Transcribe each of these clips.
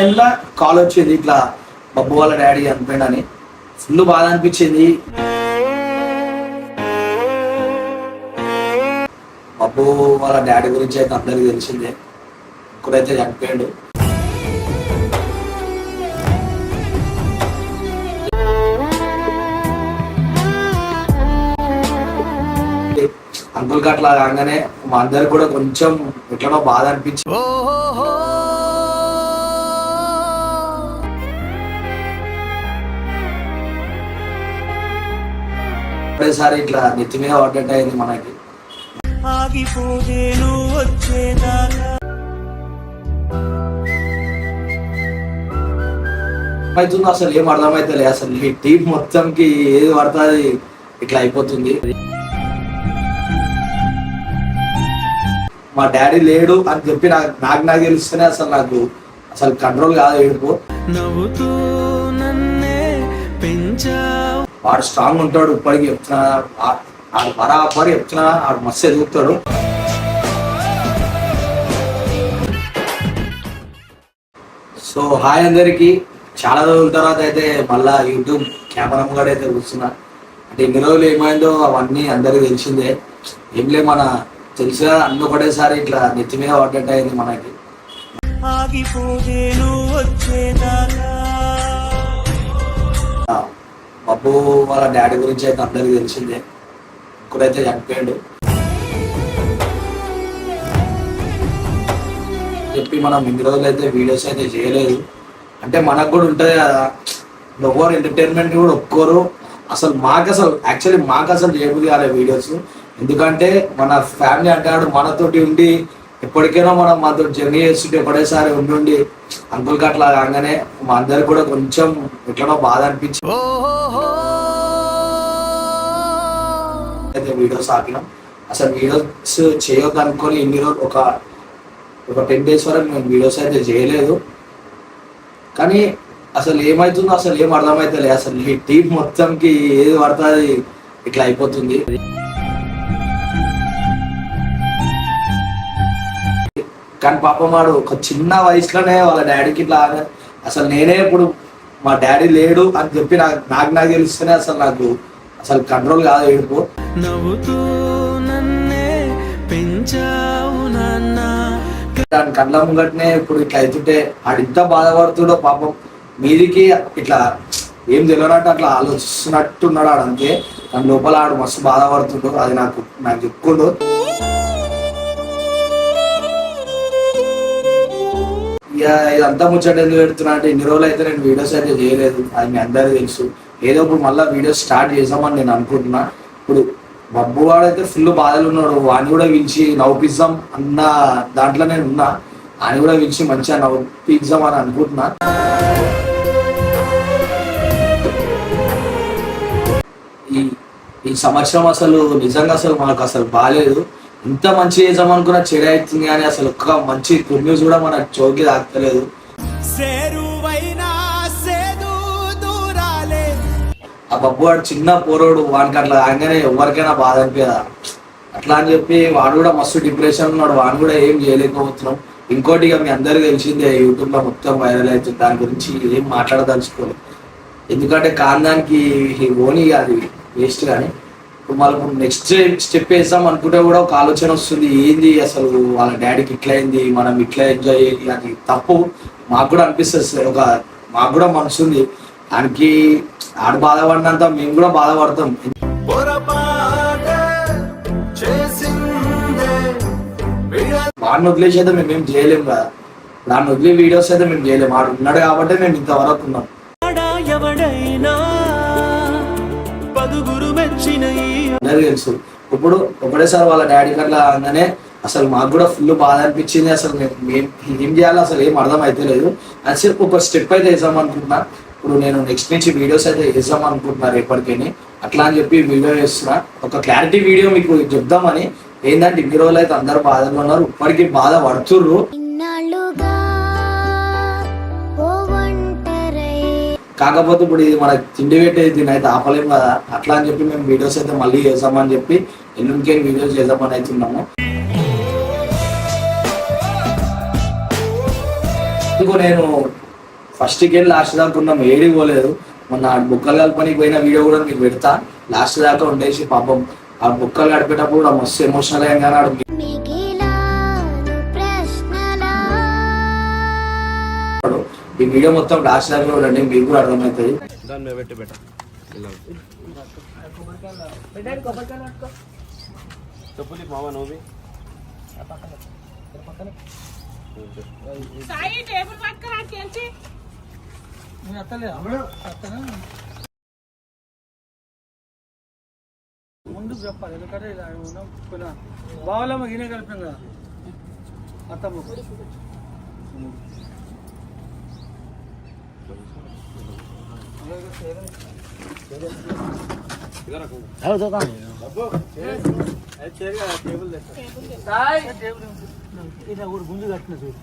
టైంలో కాల్ వచ్చింది ఇట్లా బబ్బు వాళ్ళ డాడీ అని ఫుల్ బాధ అనిపించింది. బబ్బు వాళ్ళ డాడీ గురించి అయితే అందరికీ తెలిసిందే. ఇక్కడైతే చనిపోయాడు. అంకుల్ అట్లా కాగానే మా అందరికి కూడా కొంచెం ఎట్లనో బాధ అనిపించింది. ఒకేసారి ఇట్లా నెత్తి మీద పడ్డట్టు అయింది మనకి. ఆగిపోదేను వచ్చేదాకా. అవుతుందో అసలు ఏం అర్థమైతలే అసలు ఈ టీం మొత్తంకి ఏది పడుతుంది ఇట్లా అయిపోతుంది. మా డాడీ లేడు అని చెప్పి నాకు నాకు నాకు తెలిస్తేనే అసలు నాకు అసలు కంట్రోల్ కాదు ఏడుపు. నవ్వుతూ వాడు స్ట్రాంగ్ ఉంటాడు ఇప్పటికి చెప్తున్నా ఆడు బరాబరి చెప్తున్నా ఆడు మస్తు ఎదుగుతాడు. సో హాయ్ అందరికి. చాలా రోజుల తర్వాత అయితే మళ్ళా యూట్యూబ్ కెమెరా కూడా అయితే కూర్చున్నా. అంటే ఇన్ని రోజులు ఏమైందో అవన్నీ అందరికి తెలిసిందే. ఏం లే మన తెలిసిన అన్ని ఒకటేసారి ఇట్లా నెత్తి మీద పడ్డట్టు అయింది మనకి. ఆగిపోదేను వచ్చేదాకా. ఆ, వాళ్ళ డాడీ గురించి అయితే అందరికి తెలిసిందే. ఇక్కడైతే చనిపోయాడు. చెప్పి మనం ఇన్ని రోజులు అయితే వీడియోస్ అయితే చేయలేదు. అంటే మనకు కూడా ఉంటుంది కదా ఎవరు ఎంటర్టైన్మెంట్ కూడా ఒప్పుకోరు. అసలు మాకు అసలు యాక్చువల్లీ మాకు అసలు చేయబుద్ధి కాలే వీడియోస్. ఎందుకంటే మన ఫ్యామిలీ అంటాడు మనతోటి ఉండి ఎప్పటికైనా మనం మనతో జర్నీ చేస్తుంటే ఒకటేసారి ఉండి అంకుల్ అట్లా కాగానే మా అందరికి కూడా కొంచెం ఎట్లనో బాధ అనిపించింది. అయితే వీడియోస్ ఆపినాం. అసలు వీడియోస్ చేయొద్దు అనుకొని ఇన్ని రోజులు ఒక ఒక టెన్ డేస్ వరకు మేము వీడియోస్ అయితే చేయలేదు. కానీ అసలు ఏమవుతుందో అసలు ఏం అర్థమైతలే అసలు ఈ టీం మొత్తంకి ఏది పడుతుంది ఇట్లా అయిపోతుంది. కానీ పాపం వాడు ఒక చిన్న వయసులోనే వాళ్ళ డాడీకి ఇట్లా అసలు నేనే ఇప్పుడు మా డాడీ లేడు అని చెప్పి నాకు నాకు నాకు తెలిస్తేనే అసలు నాకు అసలు కంట్రోల్ కాదు ఏడుపు నవ్వుతూ నన్నే పెంచావు నాన్న. దాని కళ్ళ ముంగట్నే ఇప్పుడు ఇట్లా అవుతుంటే ఆడు ఇంత బాధపడుతుండో పాపం మీదికి ఇట్లా ఏం తెలియనట్టు అట్లా ఆలోచిస్తున్నట్టున్నాడు ఆడు అంతే. దాని లోపల ఆడు మస్తు బాధపడుతుండు అది నాకు నాకు చెప్పుకుండు ఇక ఇదంతా ముచ్చట ఎందుకు పెడుతున్నా అంటే ఇన్ని రోజులు అయితే నేను వీడియోస్ అయితే చేయలేదు. అది మీ అందరికీ తెలుసు. ఏదో ఇప్పుడు మళ్ళీ వీడియోస్ స్టార్ట్ చేసామని నేను అనుకుంటున్నా. ఇప్పుడు బబ్బు వాడైతే ఫుల్ బాధలు ఉన్నాడు. వాడిని కూడా పిలిచి నవ్వుపిద్దాం అన్న దాంట్లో నేను ఉన్నా. ఆయన కూడా పిలిచి మంచిగా నవ్వుపిద్దాం అని అనుకుంటున్నా. ఈ ఈ సంవత్సరం అసలు నిజంగా అసలు మనకు అసలు బాగాలేదు ఇంత మంచి చేద్దాం అనుకున్న చెడు అవుతుంది కానీ అసలు ఒక్క మంచి గుడ్ న్యూస్ కూడా మన చోకి దూరాలే. ఆ బబ్బు వాడు చిన్న పోరోడు వానికి అట్లా ఆయననే ఎవరికైనా బాధ అనిపించదా అట్లా అని చెప్పి వాడు కూడా మస్తు డిప్రెషన్ ఉన్నాడు. వాడు కూడా ఏం చేయలేకపోతున్నాం. ఇంకోటి ఇక మీ అందరికీ తెలిసిందే యూట్యూబ్లో మొత్తం వైరల్ అవుతుంది. దాని గురించి ఏం మాట్లాడదలుచుకోలేదు. ఎందుకంటే కాందానికి ఓని అది వేస్ట్ కానీ ఇప్పుడు మళ్ళీ నెక్స్ట్ స్టెప్ వేస్తాం అనుకుంటే కూడా ఒక ఆలోచన వస్తుంది ఏంది అసలు వాళ్ళ డాడీకి ఇట్లా అయింది మనం ఇట్లా ఎంజాయ్ చేయాలి అది తప్పు. మాకు కూడా అనిపిస్తుంది సార్. ఒక మాకు కూడా మనసు ఉంది. దానికి ఆడు బాధపడినంత మేము కూడా బాధపడతాం. వాడిని వదిలేసి అయితే మేము ఏం చేయలేము కదా దాన్ని వదిలే వీడియోస్ అయితే మేము చేయలేము ఆడు ఉన్నాడు కాబట్టి మేము ఇంతవరకు ఉన్నాం. అందరికీ తెలుసు. ఇప్పుడు ఒకటేసారి వాళ్ళ డాడీ అట్లా అనగానే అసలు మాకు కూడా ఫుల్ బాధ అనిపించింది అసలు మేము ఏం చేయాలో అసలు ఏం అర్థం అయితే లేదు చెప్పి ఒక స్టెప్ అయితే వేసాం అనుకుంటున్నా. ఇప్పుడు నేను నెక్స్ట్ నుంచి వీడియోస్ అయితే వేసాం అనుకుంటున్నా రేపటికని. అట్లా అని చెప్పి వీడియో వేస్తున్నా. ఒక క్లారిటీ వీడియో మీకు చెప్దామని. ఏంటంటే ఇన్ని రోజులు అయితే అందరు బాధలు ఉన్నారు. ఇప్పటికీ బాధ పడుతుర్రు కాకపోతే ఇప్పుడు ఇది మనకి తిండి పెట్టేది దీని అయితే ఆపలేం కదా. అట్లా అని చెప్పి మేము వీడియోస్ అయితే మళ్ళీ చేసామని చెప్పి ఎన్నికే వీడియోస్ చేద్దామని అయితే ఉన్నాము. ఇంకో నేను ఫస్ట్కి వెళ్ళి లాస్ట్ దాకా ఉన్నాం ఏడి పోలేదు. మొన్న బుక్కలు కలపనికి పోయిన వీడియో కూడా మీకు పెడతా. లాస్ట్ దాకా ఉండేసి పాపం. ఆ బుక్కలు గడిపేటప్పుడు మస్తు ఎమోషనల్ అయ్యాను కానీ ఈ వీడియో మొత్తం లాస్ట్ దాకా చూడండి మీకు కూడా అర్థమవుతుంది. దాని మీద పెట్టి ఇలా చెప్పులి మామ నువ్వు సాయి టేబుల్ పక్కన తెలిసి ముందు చెప్పాలి ఎందుకంటే ఇలా ఉన్నాం కొంచెం బావలమ్మ ఈయన కలిపాం కదా అత్తమ్మ ఇలా ఊరు గుంజు కట్టిన చూడు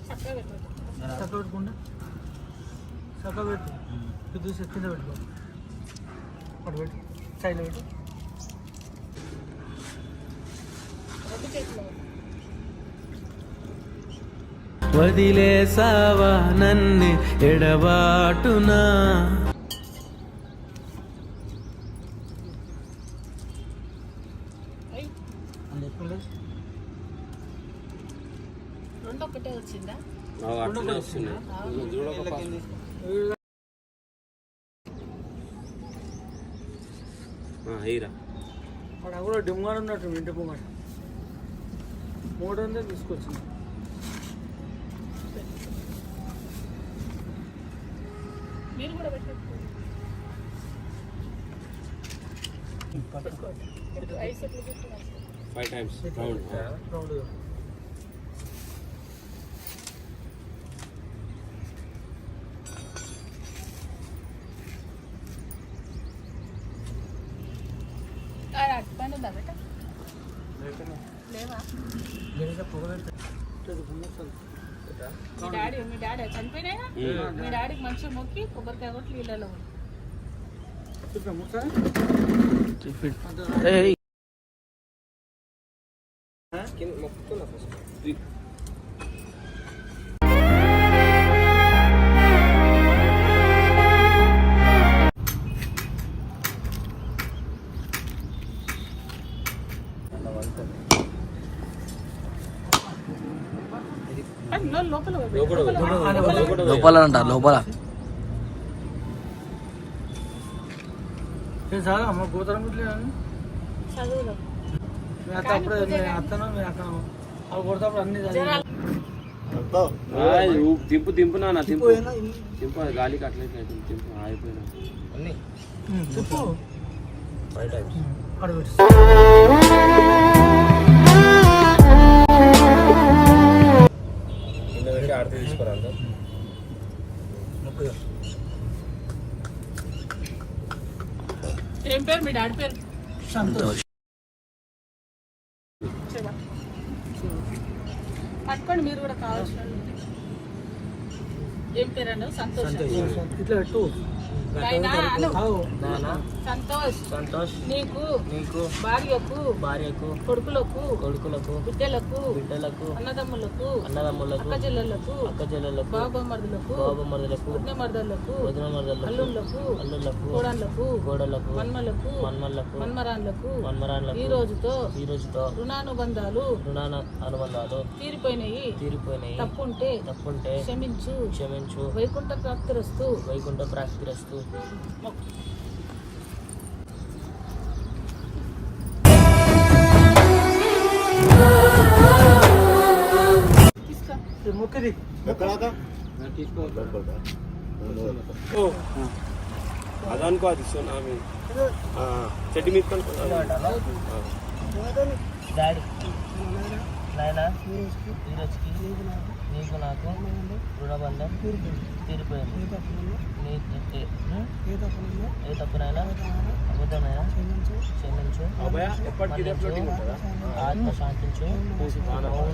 చక్క పెట్టుకుండా చక్క పెట్టు. ఇది చూసి కింద పెట్టుకో అటు పెట్టు సైడ్లో పెట్టు. వదిలేసావా నన్ను ఎడబాటునా? ఒకటే వచ్చిందా? హీరా అక్కడ కూడా డిమ్గా ఉన్నట్టు ఇంటి పొంగట మూడు వందలు తీసుకొచ్చింది. మీరు కూడా ఫైవ్ టైమ్స్ రౌండ్ రౌండ్ ఉందా బెట? లేవా? పొగ మీ డాడీ మీ డాడీ చనిపోయినాయా మీ డాడీకి మంచిగా మొక్కి కొబ్బరికాయ కొట్టి నీళ్ళలో ఉంది. చెప్పాము లోపల అంట లోపల. సార్ అమ్మ అత్త అప్పుడే మీ అత్తను మీ అక్కను. అవి కొడతాప్పుడు అన్ని జనాలు దింపు దింపు నాన్న దింపు అది గాలికి అట్లయితే దింపు ఆగిపోయినా. ఫైవ్ టైమ్స్ అక్కడ పెట్టు కింద పెట్టి ఆడితే తీసుకురా అంతా ఏం పేరు మీ డాడీ పేరు సంతోష్ పట్టుకోండి మీరు కూడా కావాల్సిన. ఏం పేరు అన్నావు సంతోష్ ఇట్లా. ఆవు. సంతోష్. సంతోష్. నీకు. నీకు. భార్యకు. భార్యకు. కొడుకులకు. కొడుకులకు. బిడ్డలకు. బిడ్డలకు. అన్నదమ్ములకు. అన్నదమ్ములకు. అక్క చెల్లెళ్ళకు అక్క చెల్లెలకు బాబమ్మరుదులకు బాబమరుదులకు వదిన మరదళ్ళకు వదిన మరదలకు అల్లుళ్ళకు అల్లులకు కోడళ్ళకు. కోడలకు మన్మలకు. మన్మలకు మన్మరాన్లకు. ఈ రోజుతో ఈ రోజుతో రుణానుబంధాలు రుణాన అనుబంధాలు తీరిపోయినాయి. తీరిపోయినాయి. తప్పుంటే తప్పుంటే క్షమించు. క్షమించు. వైకుంఠ ప్రాప్తిరస్తు. వైకుంఠ ప్రాప్తిరస్తు. మొక్కది అదనుకో అది సునామీ చెట్టు మీద డాడీ ఈరోజుకి నీకు నాకు రుణబంధం తీరిపోయింది నీ ఏ- ఉం? ఏ తప్పునైనా అబద్ధమైనా క్షమించు అభయ ఎప్పటికీ ఇదే floating ఉంటుందా? ఆత్మ శాంతించు ఓం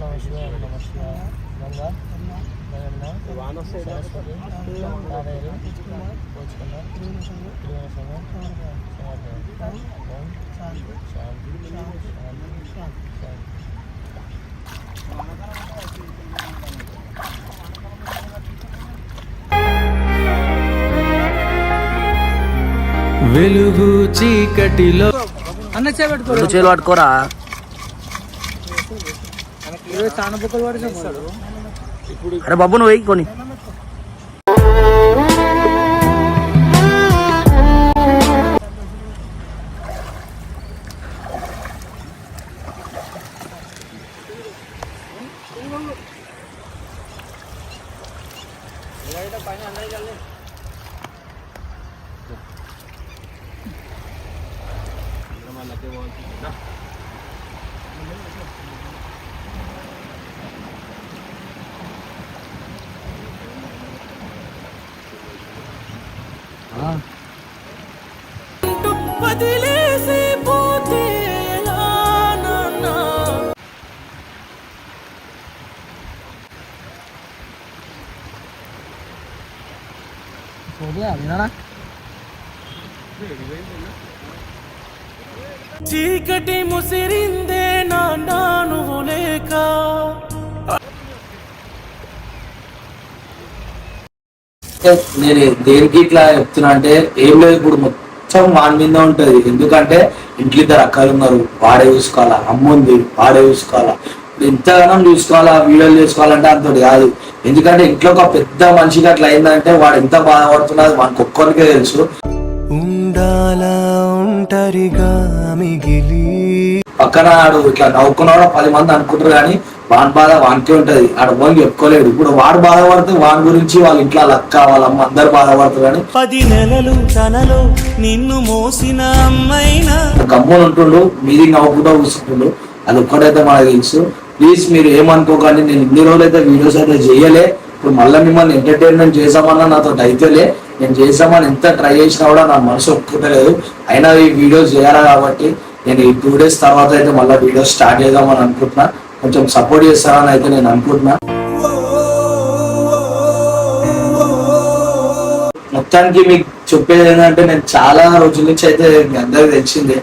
నమ శివాయ ఓం నమ శివాయ గంగ గంగ వాన వస్తే ఎలా సరస్వతి కావేరి పోచుకున్న త్రివేణ సంఘం ఓం శాంతి శాంతి శాంతి వెలుగు చీకటిలో అన్న చేపెట్టుకో చేలు పట్టుకోరా. అరే బాబు నువ్వు వెయ్యి కొని. చీకటి ముసిరిందే నాన్న నువ్వు లేక. నేను దేనికి ఇట్లా చెప్తున్నా అంటే ఏం లేదు ఇప్పుడు మొత్తం. వాని మీద ఉంటుంది. ఎందుకంటే ఇంట్లో ఇద్దరు అక్కలు ఉన్నారు. వాడే చూసుకోవాలా? అమ్ముంది వాడే చూసుకోవాలా? ఎంతగానో చూసుకోవాలా? వీడియోలు చేసుకోవాలంటే అంతటి కాదు. ఎందుకంటే ఇంట్లో ఒక పెద్ద మనిషికి అట్లా అయిందంటే వాడు ఎంత బాధపడుతున్నది మనకు ఒక్కరికే తెలుసు. ఉండాలా? ఒంటరిగా మిగిలి. పక్కన ఆడు ఇట్లా నవ్వుకున్నాడో పది మంది అనుకుంటారు కానీ వాని బాధ వానికే ఉంటది. ఆడు పోయి చెప్పుకోలేడు. ఇప్పుడు వాడు బాధపడితే వాని గురించి వాళ్ళ ఇంట్లో లక్క వాళ్ళ అమ్మ అందరు బాధపడతారు కానీ పది నెలలు తనలో నిన్ను మోసిన అమ్మైనా? గమ్మున ఉంటుండు మీది నవ్వుకుంటూ కూర్చుంటుండు. అది ఒక్కటైతే మనకు తెలుసు. ప్లీజ్ మీరు ఏమనుకోకండి నేను ఇన్ని రోజులు అయితే వీడియోస్ అయితే చేయలే. ఇప్పుడు మళ్ళీ మిమ్మల్ని ఎంటర్టైన్మెంట్ చేసామన్నా నాతో అయితేలే నేను చేసామని ఎంత ట్రై చేసినా కూడా నా మనసు ఒప్పుకోలేదు అయినా ఈ వీడియోస్ చేయాలా కాబట్టి నేను ఈ టూ డేస్ తర్వాత అయితే మళ్ళీ వీడియోస్ స్టార్ట్ చేద్దామని అనుకుంటున్నా. కొంచెం సపోర్ట్ చేస్తారని అయితే నేను అనుకుంటున్నా. మొత్తానికి మీకు చెప్పేది ఏంటంటే నేను చాలా రోజుల నుంచి అయితే మీ అందరికి తెలిసిందే.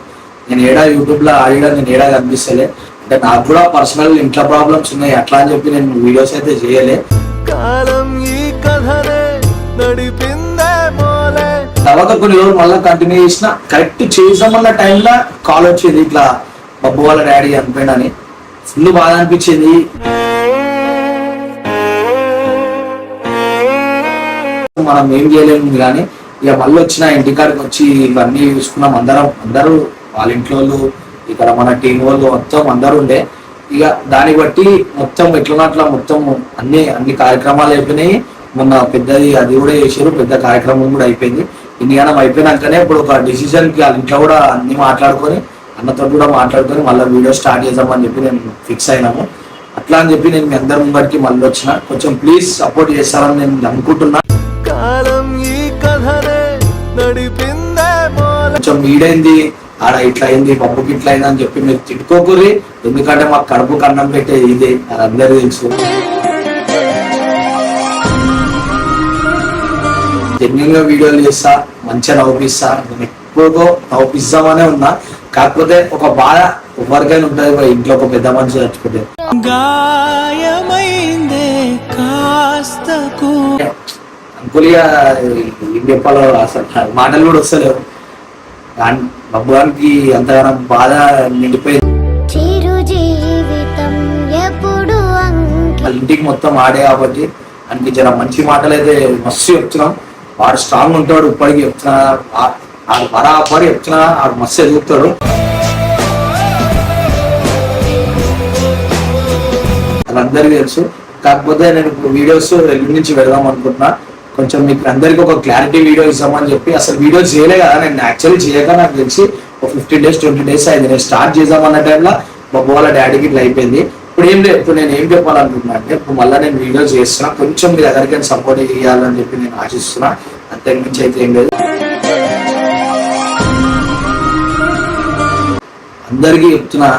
నేను ఏడా యూట్యూబ్లో ఆడిడా నేను ఏడా కనిపిస్తలే. అంటే నాకు కూడా పర్సనల్ ఇంట్లో ప్రాబ్లమ్స్ ఉన్నాయి. అట్లా అని చెప్పి నేను వీడియోస్ అయితే చేయలే. కాలం ఈ కథనే నడిపింది తర్వాత కొన్ని రోజులు మళ్ళీ కంటిన్యూ చేసిన కరెక్ట్ చేసామన్న టైంలో కాల్ వచ్చేది ఇట్లా బబ్బు వాళ్ళ డాడీ చనిపోయినని ఫుల్ బాధ అనిపించింది. మనం ఏం చేయలేము కానీ ఇక మళ్ళీ వచ్చిన ఇంటికాడికి వచ్చి ఇవన్నీ చూసుకున్నాం. అందరం అందరూ వాళ్ళ ఇంట్లో వాళ్ళు, ఇక్కడ మన టీం వాళ్ళు మొత్తం అందరూ ఉండే. ఇక దాన్ని బట్టి మొత్తం ఎట్లా అట్లా మొత్తం అన్ని అన్ని కార్యక్రమాలు అయిపోయినాయి. మొన్న పెద్దది అది కూడా చేసారు పెద్ద కార్యక్రమం కూడా అయిపోయింది. ఇన్ని గణం అయిపోయినాకనే ఇప్పుడు ఒక డిసిజన్కి వాళ్ళ ఇంట్లో కూడా అన్ని మాట్లాడుకొని అన్నతో కూడా మాట్లాడుకొని మళ్ళీ వీడియో స్టార్ట్ చేద్దామని చెప్పి నేను ఫిక్స్ అయినాము. అట్లా అని చెప్పి నేను మీ అందరి ముందరికి మళ్ళీ వచ్చిన. కొంచెం ప్లీజ్ సపోర్ట్ చేస్తారని నేను అనుకుంటున్నా. కాలం ఈ కథనే నడిపిందే మోలే కొంచెం ఈడైంది ఆడ ఇట్లా అయింది పప్పుకి ఇట్లా అయింది అని చెప్పి మీరు తిట్టుకోకూరి ఎందుకంటే మాకు కడుపు కన్నం పెట్టేది ఇదే అది అందరికీ తెలుసు. జెన్యున్గా వీడియోలు చేస్తా మంచిగా నవ్వుపిస్తా నేను ఎక్కువగా నవ్వుపిస్తామనే ఉన్నా. కాకపోతే ఒక బాధ ఎవరికైనా ఉంటుంది ఇంట్లో ఒక పెద్ద మనిషి చచ్చిపోతే గాయమైందే కాస్తకు. అంకులిగా ఏం చెప్పాలో అసలు మాటలు కూడా వస్తలేవు. దాని బబ్బుగానికి అంతగానో బాధ నిండిపోయింది. ఇంటికి మొత్తం ఆడే కాబట్టి జర మంచి మాటలు అయితే మస్తు చెప్తున్నాం. వాడు స్ట్రాంగ్ ఉంటాడు ఇప్పటికి చెప్తున్నా ఆ- బరాబరి చెప్తున్నా ఆడు మస్తు ఎదుగుతాడు. వాళ్ళందరికీ తెలుసు. కాకపోతే నేను ఇప్పుడు వీడియోస్ రెండు నుంచి వెళ్దాం అనుకుంటున్నా. కొంచెం మీకు అందరికీ ఒక క్లారిటీ వీడియో ఇస్తామని చెప్పి అసలు వీడియో చేయలే కదా నేను యాక్చువల్లీ చేయక నాకు తెలిసి ఒక ఫిఫ్టీన్ డేస్ ట్వంటీ డేస్ అయింది. నేను స్టార్ట్ చేద్దామన్న టైంలో బాబు వాళ్ళ డాడీకి ఇట్లా అయిపోయింది. ఇప్పుడు ఏం లేదు. ఇప్పుడు నేను ఏం చెప్పాలనుకుంటున్నా అంటే ఇప్పుడు మళ్ళీ నేను వీడియో చేస్తున్నా. కొంచెం మీరు ఎవరికైనా సపోర్ట్ చేయాలని చెప్పి నేను ఆశిస్తున్నా. అంతకు మించి అయితే ఏం లేదు. అందరికీ చెప్తున్నా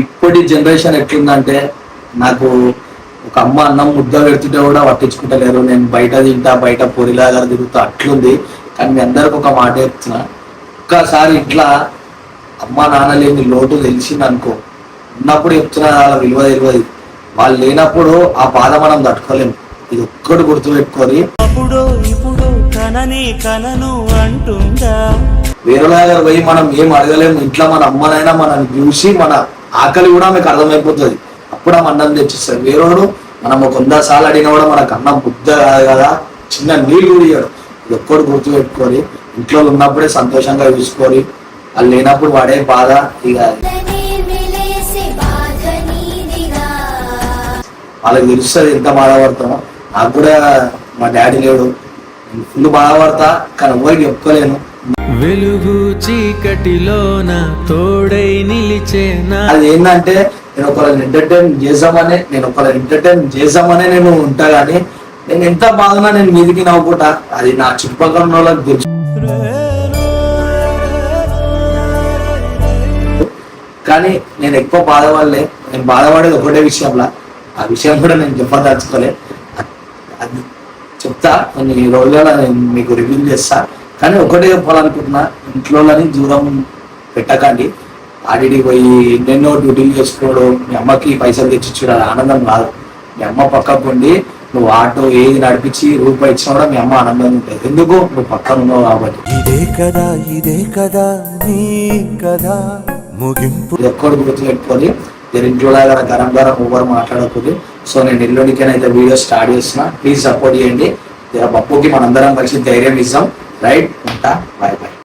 ఇప్పటి జనరేషన్ ఎట్లుందంటే నాకు ఒక అమ్మ అన్నం ముద్ద పెడుతుంటే కూడా పట్టించుకుంటలేరు నేను బయట తింటా బయట పొరిలాగా తిరుగుతా అట్లుంది. కానీ మీ అందరికి ఒక మాట చెప్తున్నా. ఒక్కసారి ఇట్లా అమ్మ నాన్న లేని లోటు తెలిసింది అనుకో ఉన్నప్పుడు చెప్తున్నా వాళ్ళ విలువ తెలియదు. వాళ్ళు లేనప్పుడు ఆ బాధ మనం తట్టుకోలేము ఇది ఒక్కటి గుర్తుపెట్టుకొని అంటుందా? వేరే దగ్గర పోయి మనం ఏం అడగలేము ఇంట్లో మన అమ్మనైనా మనం చూసి మన ఆకలి కూడా మీకు అర్థమైపోతుంది. అప్పుడు ఆమె అన్నం తెచ్చిస్తారు. వేరేవాడు మనం ఒక వంద సార్లు అడిగినా కూడా మనకు అన్నం బుద్ధ కాదు కదా. చిన్న నీళ్ళు కూడా ఇయ్యడు ఇది ఒక్కడు గుర్తు పెట్టుకొని ఇంట్లో ఉన్నప్పుడే సంతోషంగా చూసుకొని వాళ్ళు లేనప్పుడు వాడే బాధ ఇక వాళ్ళకి తెలుస్తుంది ఎంత బాధపడతామో. నాకు కూడా మా డాడీ లేడు. ఫుల్ బాధపడతా కానీ ఎవరికి చెప్పుకోలేను. వెలుగు చీకటిలోన తోడై నిలిచేనా అది ఏంటంటే నేను ఒకళ్ళని ఎంటర్టైన్ చేద్దామనే నేను ఒకళ్ళని ఎంటర్టైన్ చేద్దామనే నేను ఉంటా కానీ నేను ఎంత బాగున్నా నేను మీదికి నవ్వుకుంటా. అది నా చుట్టుపక్కల ఉన్న వాళ్ళకి తెలుసు. కానీ నేను ఎక్కువ బాధపడలే. నేను బాధపడేది ఒకటే విషయంలో. ఆ విషయం కూడా నేను చెప్పదలుచుకోలే. అది చెప్తా కొన్ని రోజులలో నేను మీకు రివ్యూ చేస్తా. కానీ ఒకటే చెప్పాలనుకుంటున్నా ఇంట్లోని దూరం పెట్టకండి. ఆడికి పోయి ఎన్నెన్నో డ్యూటీలు చేసుకోవడం మీ అమ్మకి పైసలు తెచ్చిచ్చుడు ఆనందం కాదు. మీ అమ్మ పక్కకు ఉండి నువ్వు ఆటో ఏది నడిపించి రూపాయి ఇచ్చినా కూడా మీ అమ్మ ఆనందంగా ఉంటుంది. ఎందుకు? నువ్వు పక్కన ఉన్నావు కాబట్టి. ఇదే కదా ఇదే కదా నీ కదా ముగింపు. ఇది ఒక్కడు గుర్తు పెట్టుకొని మీరు ఇంట్లో దగ్గర గరం గరం ఎవరు మాట్లాడకూడదు. సో నేను ఇల్లునికైతే వీడియో స్టార్ట్ చేస్తున్నా. ప్లీజ్ సపోర్ట్ చేయండి. పప్పుకి మనందరం కలిసి ధైర్యం ఇస్తాం రైట్? ఉంటా. Bye bye